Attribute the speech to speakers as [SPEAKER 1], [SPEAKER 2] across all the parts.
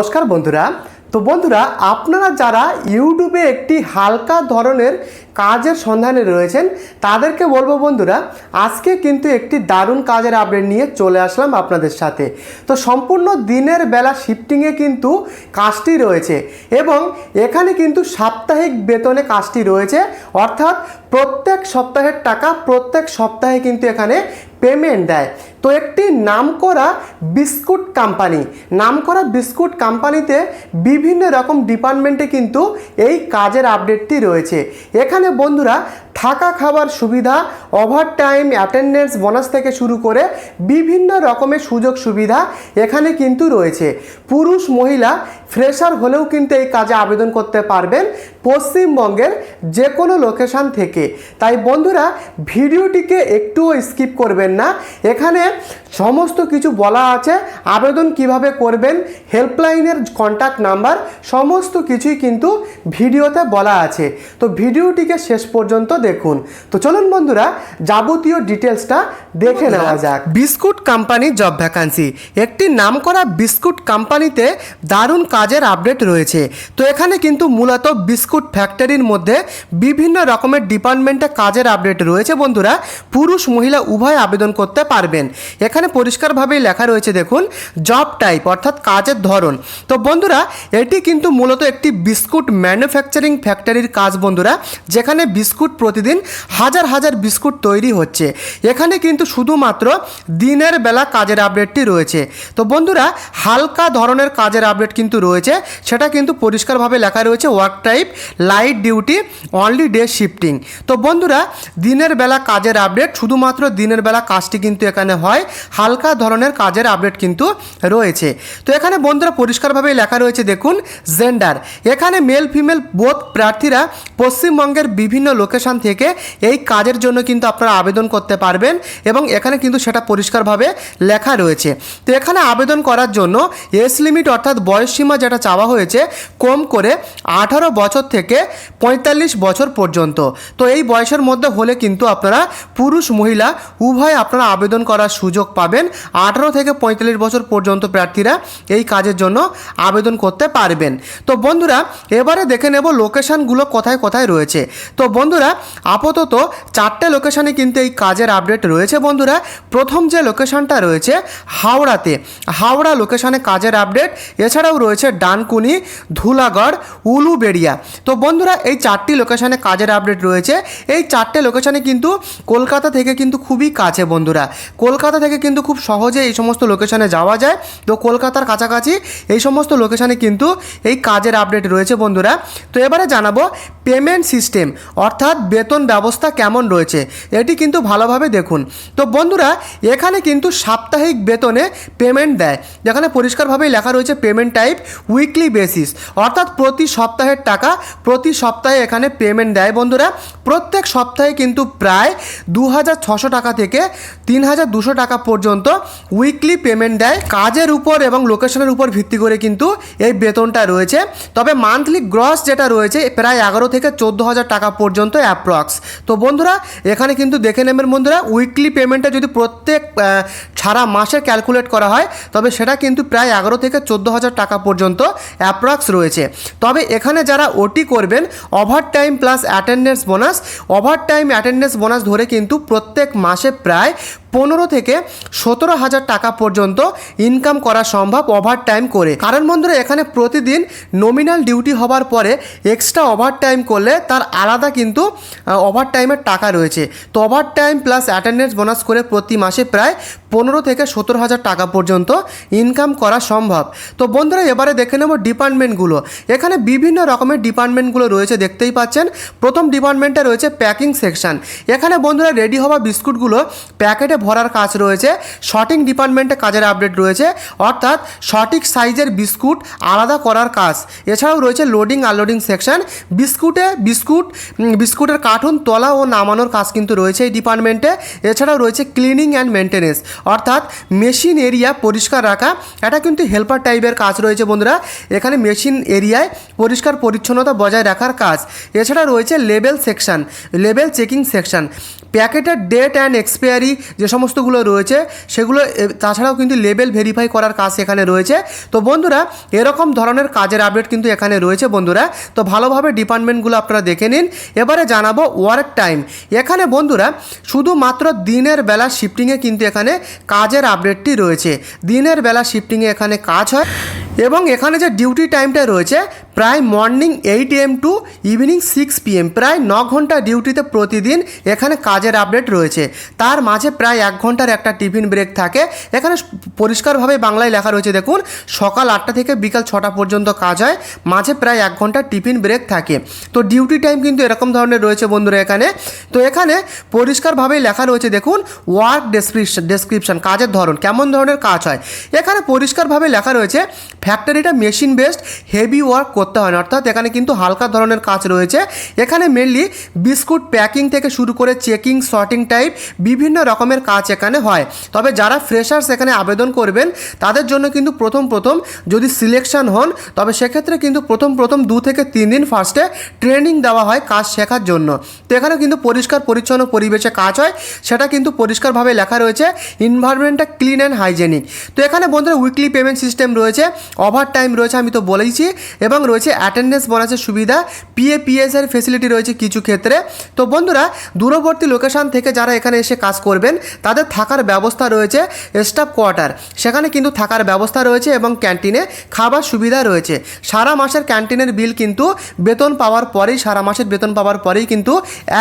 [SPEAKER 1] নমস্কার বন্ধুরা। তো বন্ধুরা, আপনারা যারা ইউটিউবে একটি হালকা ধরনের কাজের সন্ধানে রয়েছেন, তাদেরকে বলব বন্ধুরা, আজকে কিন্তু একটি দারুণ কাজের আপডেট নিয়ে চলে আসলাম আপনাদের সাথে। তো সম্পূর্ণ দিনের বেলা শিফটিংয়ে কিন্তু কাজটি রয়েছে এবং এখানে কিন্তু সাপ্তাহিক বেতনে কাজটি রয়েছে। অর্থাৎ প্রত্যেক সপ্তাহের টাকা প্রত্যেক সপ্তাহে কিন্তু এখানে পেমেন্ট দেয়। তো একটি নামকরা বিস্কুট কোম্পানি নামকরা বিস্কুট কোম্পানিতে বিভিন্ন রকম ডিপার্টমেন্টে কিন্তু এই কাজের আপডেটটি রয়েছে। এখানে বন্ধুরা থাকা খাবার সুবিধা ওভার টাইম অ্যাটেন্ডেন্স বোনাস থেকে শুরু করে বিভিন্ন রকমের সুযোগ সুবিধা এখানে কিন্তু রয়েছে। পুরুষ, মহিলা ফ্রেশার হলেও কিন্তু এই কাজে আবেদন করতে পারবেন পশ্চিমবঙ্গের যে কোনো লোকেশান থেকে। তাই বন্ধুরা, ভিডিওটিকে একটুও স্কিপ করবেন না। এখানে সমস্ত কিছু বলা আছে, আবেদন কীভাবে করবেন হেল্পলাইনের কন্ট্যাক্ট নাম্বার সমস্ত কিছুই কিন্তু ভিডিওতে বলা আছে। তো ভিডিওটিকে শেষ পর্যন্ত দেখুন। তো চলুন বন্ধুরা যাবতীয় ডিটেলসটা দেখে নেওয়া যাক। বিস্কুট কোম্পানি জব ভ্যাকান্সি একটি নামকরা বিস্কুট কোম্পানিতে দারুণ কাজের আপডেট রয়েছে। তো এখানে কিন্তু মূলত বিস্কুট ফ্যাক্টরির মধ্যে বিভিন্ন রকমের ডিপার্টমেন্টে কাজের আপডেট রয়েছে বন্ধুরা। পুরুষ মহিলা উভয় আবেদন করতে পারবেন। এখানে পরিষ্কারভাবেই লেখা রয়েছে দেখুন জব টাইপ অর্থাৎ কাজের ধরন। তো বন্ধুরা এটি কিন্তু মূলত একটি বিস্কুট ম্যানুফ্যাকচারিং ফ্যাক্টরির কাজ বন্ধুরা। যেখানে বিস্কুট প্রতিদিন হাজার হাজার বিস্কুট তৈরি হচ্ছে। এখানে কিন্তু শুধুমাত্র দিনের বেলা কাজের আপডেটটি রয়েছে। তো বন্ধুরা, হালকা ধরনের কাজের আপডেট কিন্তু রয়েছে। সেটা কিন্তু পরিষ্কারভাবে লেখা রয়েছে work type light duty only day shifting তো বন্ধুরা, দিনের বেলা কাজের আপডেট, শুধুমাত্র দিনের বেলা কাজটি কিন্তু এখানে হয়। হালকা ধরনের কাজের আপডেট কিন্তু রয়েছে। তো এখানে বন্ধুরা পরিষ্কারভাবে লেখা রয়েছে, দেখুন জেন্ডার এখানে মেল ফিমেল বোধ প্রার্থীরা পশ্চিমবঙ্গের বিভিন্ন লোকেশন থেকে এই কাজের জন্য কিন্তু আপনারা আবেদন করতে পারবেন এবং এখানে কিন্তু সেটা পরিষ্কারভাবে লেখা রয়েছে। তো এখানে আবেদন করার জন্য এজ লিমিট অর্থাৎ বয়সসীমা যেটা চাওয়া হয়েছে কম করে আঠারো বছর থেকে পঁয়তাল্লিশ বছর পর্যন্ত। তো এই বয়সের মধ্যে হলে কিন্তু আপনারা পুরুষ মহিলা উভয় আপনারা আবেদন করার সুযোগ পাবেন। আঠারো থেকে পঁয়তাল্লিশ বছর পর্যন্ত প্রার্থীরা এই কাজের জন্য আবেদন করতে পারবেন। তো বন্ধুরা, এবারে দেখে নেব লোকেশানগুলো কোথায় কোথায় রয়েছে। তো বন্ধুরা আপাতত চারটে লোকেশানে কিন্তু এই কাজের আপডেট রয়েছে বন্ধুরা। প্রথম যে লোকেশানটা রয়েছে, হাওড়াতে। হাওড়া লোকেশানে কাজের আপডেট এছাড়াও রয়েছে ডানকুনি, ধুলাগড়, উলুবেড়িয়া। তো বন্ধুরা, এই চারটি লোকেশানে কাজের আপডেট রয়েছে। এই চারটে লোকেশানে কিন্তু কলকাতা থেকে কিন্তু খুবই কাছে বন্ধুরা। কলকাতা থেকে কিন্তু খুব সহজে এই সমস্ত লোকেশানে যাওয়া যায়। তো কলকাতার কাছাকাছি এই সমস্ত লোকেশানে কিন্তু এই কাজের আপডেট রয়েছে বন্ধুরা। তো এবারে জানাব পেমেন্ট সিস্টেম অর্থাৎ বেতন ব্যবস্থা কেমন রয়েছে, এটি কিন্তু ভালোভাবে দেখুন। তো বন্ধুরা, এখানে কিন্তু সাপ্তাহিক বেতনে পেমেন্ট দেয়। যেখানে পরিষ্কারভাবেই লেখা রয়েছে পেমেন্ট টাইপ উইকলি বেসিস অর্থাৎ প্রতি সপ্তাহের টাকা প্রতি সপ্তাহে এখানে পেমেন্ট দেয় বন্ধুরা। প্রত্যেক সপ্তাহে কিন্তু প্রায় দু হাজার ছশো টাকা থেকে তিন হাজার দুশো টাকা পর্যন্ত উইকলি পেমেন্ট দেয়। কাজের উপর এবং লোকেশনের উপর ভিত্তি করে কিন্তু এই বেতনটা রয়েছে। তবে মান্থলি গ্রস যেটা রয়েছে, প্রায় এগারো থেকে চোদ্দ হাজার টাকা পর্যন্ত অ্যাপ্রক্স তো বন্ধুরা, এখানে কিন্তু দেখে নেবেন বন্ধুরা উইকলি পেমেন্টটা যদি প্রত্যেক সারা মাসে ক্যালকুলেট করা হয়, তবে সেটা কিন্তু প্রায় এগারো থেকে চোদ্দ হাজার টাকা পর্যন্ত অ্যাপ্রক্স রয়েছে। তবে এখানে যারা ওটি করবেন overtime plus attendance bonus overtime attendance bonus ধরে কিন্তু প্রত্যেক মাসে প্রায় পনেরো থেকে সতেরো হাজার টাকা পর্যন্ত ইনকাম করা সম্ভব ওভার টাইম করে। কারণ বন্ধুরা, এখানে প্রতিদিন নমিনাল ডিউটি হবার পরে এক্সট্রা ওভার টাইম করলে তার আলাদা কিন্তু ওভার টাইমের টাকা রয়েছে। তো overtime plus attendance bonus করে প্রতি মাসে প্রায় পনেরো থেকে সতেরো হাজার টাকা পর্যন্ত ইনকাম করা সম্ভব। তো বন্ধুরা, এবারে দেখে নেব ডিপার্টমেন্টগুলো এখানে বিভিন্ন রকমের ডিপার্টমেন্টগুলো রয়েছে, দেখতেই পাচ্ছেন। প্রথম ডিপার্টমেন্টে রয়েছে প্যাকিং সেকশন এখানে বন্ধুরা রেডি হওয়া বিস্কুটগুলো প্যাকেটে ভরার কাজ রয়েছে। শর্টিং ডিপার্টমেন্টে কাজের আপডেট রয়েছে। অর্থাৎ সঠিক সাইজের বিস্কুট আলাদা করার কাজ। এছাড়াও রয়েছে লোডিং আনলোডিং সেকশন বিস্কুটে বিস্কুট বিস্কুটের কার্টুন তোলা ও নামানোর কাজ কিন্তু রয়েছে এই ডিপার্টমেন্টে। এছাড়াও রয়েছে ক্লিনিং অ্যান্ড মেনটেনেন্স অর্থাৎ মেশিন এরিয়া পরিষ্কার রাখা, এটা কিন্তু হেল্পার টাইপের কাজ রয়েছে বন্ধুরা। এখানে মেশিন এরিয়ায় পরিষ্কার পরিচ্ছন্নতা বজায় রাখার কাজ। এছাড়া রয়েছে label section, label checking section. প্যাকেটের ডেট অ্যান্ড এক্সপায়ারি যে সমস্তগুলো রয়েছে, সেগুলো তাছাড়াও কিন্তু লেবেল ভেরিফাই করার কাজ এখানে রয়েছে। তো বন্ধুরা, এরকম ধরনের কাজের আপডেট কিন্তু এখানে রয়েছে বন্ধুরা। তো ভালোভাবে ডিপার্টমেন্টগুলো আপনারা দেখে নিন। এবারে জানাব ওয়ার্ক টাইম এখানে বন্ধুরা, শুধুমাত্র দিনের বেলা শিফটিংয়ে কিন্তু এখানে কাজের আপডেটটি রয়েছে। দিনের বেলা শিফটিংয়ে এখানে কাজ হয় এবং এখানে যে ডিউটি টাইমটা রয়েছে প্রায় morning eight AM to evening six PM প্রায় ন ঘণ্টা ডিউটিতে প্রতিদিন এখানে কাজের আপডেট রয়েছে। তার মাঝে প্রায় এক ঘণ্টার একটা টিফিন ব্রেক থাকে। এখানে পরিষ্কারভাবে বাংলায় লেখা রয়েছে, দেখুন, সকাল আটটা থেকে বিকাল ছটা পর্যন্ত কাজ হয়। মাঝে প্রায় এক ঘণ্টা টিফিন ব্রেক থাকে। তো ডিউটি টাইম কিন্তু এরকম ধরনের রয়েছে বন্ধুরা এখানে। তো এখানে পরিষ্কারভাবেই লেখা রয়েছে, দেখুন ওয়ার্ক ডেসক্রিপশন ডেসক্রিপশন কাজের ধরন, কেমন ধরনের কাজ হয়। এখানে পরিষ্কারভাবে লেখা রয়েছে ফ্যাক্টরিটা মেশিন বেসড হেভি ওয়ার্ক করতে হয় না। অর্থাৎ এখানে কিন্তু হালকা ধরনের কাজ রয়েছে। এখানে মেনলি বিস্কুট প্যাকিং থেকে শুরু করে চেকিং শর্টিং টাইপ বিভিন্ন রকমের কাজ এখানে হয়। তবে যারা ফ্রেশার্স এখানে আবেদন করবেন, তাদের জন্য কিন্তু প্রথম প্রথম যদি সিলেকশন হন, তবে সেক্ষেত্রে কিন্তু প্রথম প্রথম দু থেকে তিন দিন ফার্স্টে ট্রেনিং দেওয়া হয় কাজ শেখার জন্য। তো এখানে কিন্তু পরিষ্কার, পরিচ্ছন্ন পরিবেশে কাজ হয়। সেটা কিন্তু পরিষ্কারভাবে লেখা রয়েছে ইনভায়রনমেন্টটা ক্লিন অ্যান্ড হাইজেনিক তো এখানে বন্ধুরা উইকলি পেমেন্ট সিস্টেম রয়েছে ওভার টাইম রয়েছে আমি তো বলেইছি, এবং রয়েছে অ্যাটেন্ডেন্স বোনাসের সুবিধা পিএ পিএসের ফেসিলিটি রয়েছে কিছু ক্ষেত্রে। তো বন্ধুরা, দূরবর্তী লোকেশন থেকে যারা এখানে এসে কাজ করবেন, তাদের থাকার ব্যবস্থা রয়েছে স্টাফ কোয়ার্টার সেখানে কিন্তু থাকার ব্যবস্থা রয়েছে এবং ক্যান্টিনে খাবার সুবিধা রয়েছে। সারা মাসের ক্যান্টিনের বিল কিন্তু বেতন পাওয়ার পরেই, সারা মাসের বেতন পাওয়ার পরেই কিন্তু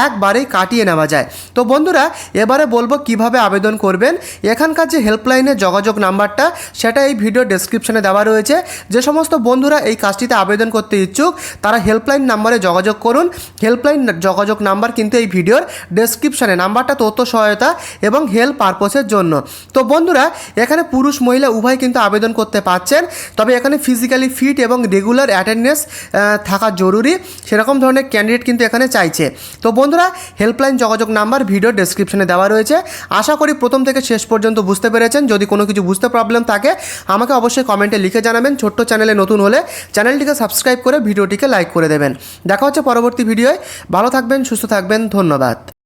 [SPEAKER 1] একবারেই কাটিয়ে নেওয়া যায়। তো বন্ধুরা, এবারে বলব কীভাবে আবেদন করবেন। এখানকার যে হেল্পলাইনের যোগাযোগ নাম্বারটা, সেটা এই ভিডিও ডেসক্রিপশনে দেওয়া রয়েছে। যে সমস্ত বন্ধুরা এই কাজটিতে আবেদন করতে ইচ্ছুক, তারা হেল্পলাইন নাম্বারে যোগাযোগ করুন। হেল্পলাইন যোগাযোগ নাম্বার কিন্তু এই ভিডিওর ডেসক্রিপশনে নাম্বারটা তথ্য সহায়তা এবং হেল্প পারপোসের জন্য। তো বন্ধুরা, এখানে পুরুষ, মহিলা উভয় কিন্তু আবেদন করতে পারছেন, তবে এখানে ফিজিক্যালি ফিট এবং রেগুলার অ্যাটেন্ডেন্স থাকা জরুরি। সেরকম ধরনের ক্যান্ডিডেট কিন্তু এখানে চাইছে। তো বন্ধুরা হেল্পলাইন যোগাযোগ নাম্বার ভিডিও ডেসক্রিপশনে দেওয়া রয়েছে। আশা করি প্রথম থেকে শেষ পর্যন্ত বুঝতে পেরেছেন। যদি কোনো কিছু বুঝতে প্রবলেম থাকে, আমাকে অবশ্যই কমেন্টে লিখে জানাবেন। ছোট্ট চ্যানেলে নতুন হলে চ্যানেলটিকে সাবস্ক্রাইব করে ভিডিওটিকে লাইক করে দেবেন। দেখা হচ্ছে পরবর্তী ভিডিওয়। ভালো থাকবেন, সুস্থ থাকবেন। ধন্যবাদ।